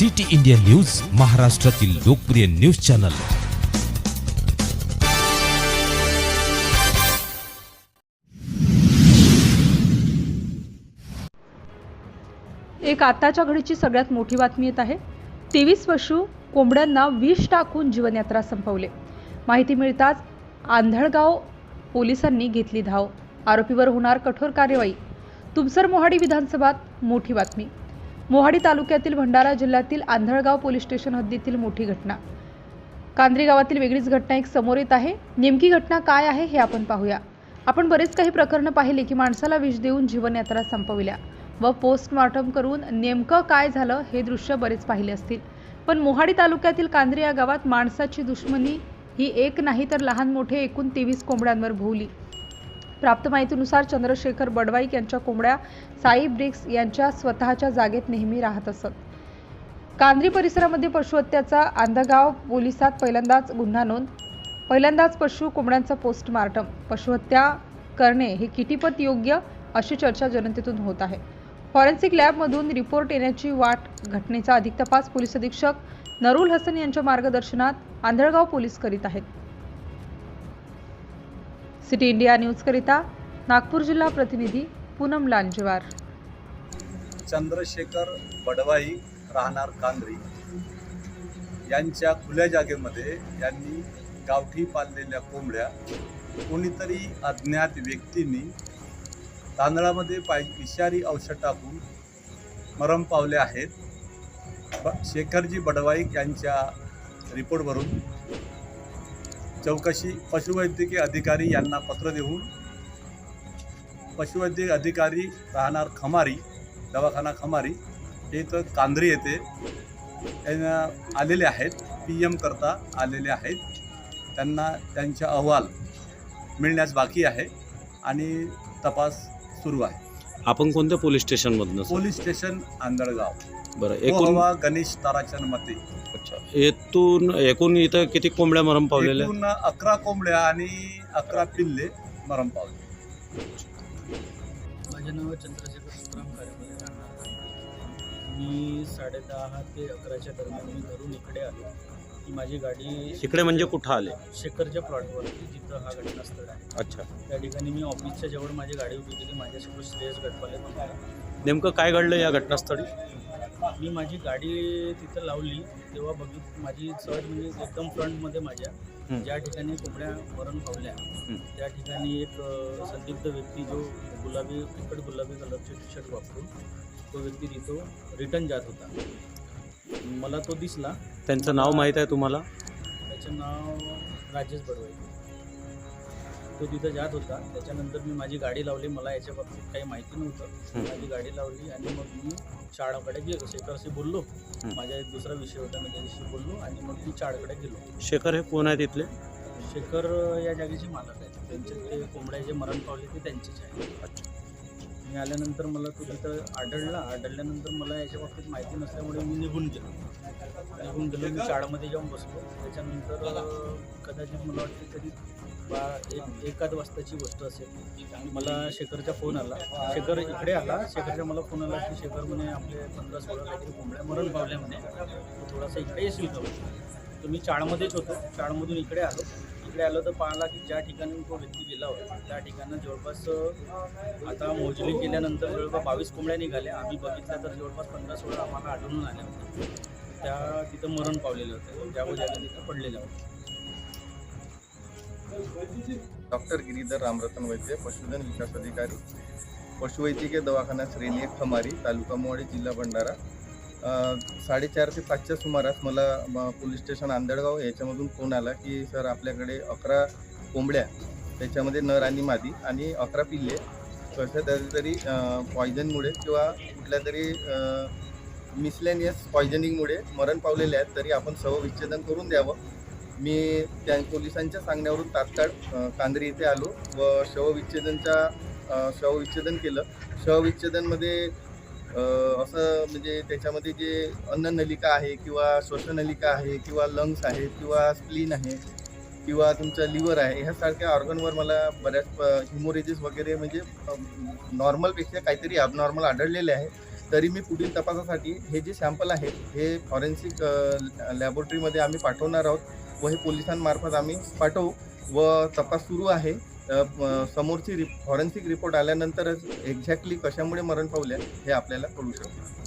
City India news महाराष्ट्रातील लोकप्रिय news channel. एक आताच्या घडीची सगळ्यात मोठी बातमी येत आहे. तेवीस पशु कोंबड्यांना विष टाकून जीवनयात्रा संपवले. माहिती मिळताच आंधळगाव पोलिसांनी घेतली धाव. आरोपीवर होणार कठोर कार्यवाही तुमसर मोहाडी विधानसभात मोठी बातमी. मोहाडी तालुक्यातील भंडारा जिल्ह्यातील आंधळगाव पोलीस स्टेशन हद्दीतील मोठी घटना. कांद्री गावातील वेगळीच घटना एक समोर येत आहे. नेमकी घटना काय आहे हे आपण पाहूया. आपण बरेच काही प्रकरणं पाहिले की माणसाला विष देऊन जीवनयात्रा संपविल्या व पोस्टमॉर्टम करून नेमकं काय झालं हे दृश्य बरेच पाहिले असतील. पण मोहाडी तालुक्यातील कांद्री या गावात माणसाची दुश्मनी ही एक नाही तर लहान मोठे एकूण तेवीस कोंबड्यांवर भोवली. प्राप्त माहितीनुसार चंद्रशेखर बडवाईक यांच्या कोंबड्या साई ब्रिक्स यांच्या स्वतःच्या जागेत नेहमी राहत असत. कांद्री परिसरामध्ये पशुहत्याचा आंधगाव पोलिसात पहिल्यांदाच गुन्हा नोंद. पहिल्यांदाच पशु कोंबड्यांचा पोस्टमार्टम. पशुहत्या करणे हे कितीपत योग्य अशी चर्चा जनतेतून होत आहे. फॉरेन्सिक लॅबमधून रिपोर्ट येण्याची वाट घटनेचा अधिक तपास पोलीस अधीक्षक नरुल हसन यांच्या मार्गदर्शनात आंधळगाव पोलीस करीत आहेत. सिटी इंडिया न्यूजकरिता नागपूर जिल्हा प्रतिनिधी पूनम लांजेवार. चंद्रशेखर बडवाई राहणार कांद्री. यांच्या खुल्या जागेमध्ये यांनी गावठी पाळलेल्या कोंबड्या कोणीतरी अज्ञात व्यक्तींनी तांदळामध्ये पाय विषारी औषध टाकून मरम पावले आहेत. ब शेखरजी बडवाईक यांच्या रिपोर्टवरून चौकशी पशुवैद्यकीय अधिकारी यांना पत्र देऊन पशुवैद्यकीय अधिकारी राहणार खमारी दवाखाना खमारी हे इथं कांद्री येथे आलेले आहेत पी एम करता आलेले आहेत. त्यांना त्यांचा अहवाल मिळण्यास बाकी आहे आणि तपास सुरू आहे. आपण कोणत्या पोलीस स्टेशनमधनं? Police station Andhalgaon. बरं एकूण एकूण गणेश ताराचंद मते अच्छा येथून एकूण इथं किती कोंबड्या मरण पावलेल्या? आहेत? एकूण अकरा कोंबड्या आणि अकरा पिल्ले मरण पावले. माझे नाव चंद्रशेखर सुखराम राहणार मी साडेदहा ते अकराच्या दरम्यान मी घरून इकडे आलो. की माझी गाडी इकडे म्हणजे कुठं आले? शेखरच्या प्लॉटवरती जिथं हा घटनास्थळ आहे. अच्छा. त्या ठिकाणी मी ऑफिसच्या जवळ माझी गाडी उभी केली. माझ्यासोबत श्रेयस गटपाले पण होता. नेमकं काय घडलं या घटनास्थळी? मी माझी गाडी तिथं लावली तेव्हा बघित माझी सहज म्हणजे एकदम फ्रंटमध्ये माझ्या. ज्या ठिकाणी कोंबड्या मरण पावल्या त्या ठिकाणी एक संदिग्ध व्यक्ती जो गुलाबी फिकट गुलाबी कलरचे टी शर्ट वापरून तो व्यक्ती तिथं रिटर्न जात होता. मला तो दिसला. त्यांचं नाव माहीत आहे तुम्हाला? त्याचं नाव राजेश बडवाई. तो तिथं जात होता. त्याच्यानंतर मी माझी गाडी लावली. मला याच्या बाबतीत काही माहिती नव्हतं. माझी गाडी लावली आणि मग मी शाळाकडे गेलो. शेखरशी बोललो. हं. माझा एक दुसरा विषय होता. मी त्याच्याशी बोललो आणि मग मी शाळेकडे गेलो. शेखर हे कोण आहे तिथले? शेखर या जागेचे मालक आहेत. त्यांचे ते कोंबड्या जे मरण पावले ते त्यांचेच आहे मी आल्यानंतर मला तो तिथं आढळला. आढळल्यानंतर मला याच्या बाबतीत माहिती नसल्यामुळे मी निघून गेलो. निघून गेलो मी शाळेमध्ये जाऊन बसलो. त्याच्यानंतर कदाचित मला वाटते तरी बा एक एकाद वाजताची गोष्ट असेल. मला शेखरचा फोन आला. शेखर इकडे आला. शेखरचा मला फोन आला की शेखर म्हणे आपले पंधरा सोळा काहीतरी कोंबड्या मरण पावल्या म्हणे. थोडासा इकडे येशील का तर मी चाळमध्येच होतो. चाळमधून इकडे आलो. इकडे आलो तर पाहिला की ज्या ठिकाणी तो व्यक्ती गेला होता त्या ठिकाणी जवळपास आता मोजणी केल्यानंतर जवळपास बावीस कोंबड्या निघाल्या. आम्ही बघितल्या तर जवळपास पंधरा सोळा आम्हाला आढळून आल्या. होत्या त्या तिथं मरण पावलेलं होतं. ज्या वजाला तिथं पडलेल्या होत्या डॉक्टर गिरीधर रामरतन वैद्य पशुधन विकास अधिकारी पशुवैद्यकीय दवाखाना श्रेणी एक खमारी तालुका मोवाडी जिल्हा भंडारा. साडेचार ते पाचच्या सुमारास मला पोलीस स्टेशन आंधळगाव याच्यामधून फोन आला की सर आपल्याकडे अकरा कोंबड्या त्याच्यामध्ये नर आणि मादी आणि अकरा पिल्ले. कशा तरी पॉयझनमुळे किंवा कुठल्या तरी मिसलेनियस पॉयझनिंगमुळे मरण पावलेले आहेत तरी आपण शवविच्छेदन करून द्यावं. मी त्या पोलिसांच्या सांगण्यावरून तात्काळ कांदरी कांद्री इथे आलो व शवविच्छेदनच्या शवविच्छेदन केलं. शवविच्छेदनमध्ये असं म्हणजे त्याच्यामध्ये जे अन्ननलिका आहे किंवा श्वसनलिका आहे किंवा लंग्स आहे किंवा स्प्लीन आहे किंवा तुमचं लिव्हर आहे ह्यासारख्या ऑर्गनवर मला बऱ्याच हिमोरेजेस वगैरे म्हणजे नॉर्मलपेक्षा काहीतरी अबनॉर्मल आढळलेले आहे. तरी मी पुढील तपासासाठी हे जे सॅम्पल आहे हे फॉरेन्सिक लॅबोरेटरीमध्ये आम्ही पाठवणार आहोत व हे पोलिसांमार्फत आम्ही पाठवू व तपास सुरू आहे. समोरची रि फॉरेन्सिक रिपोर्ट आल्यानंतरच एक्झॅक्टली कशामुळे मरण पावले हे आपल्याला कळू शकतो.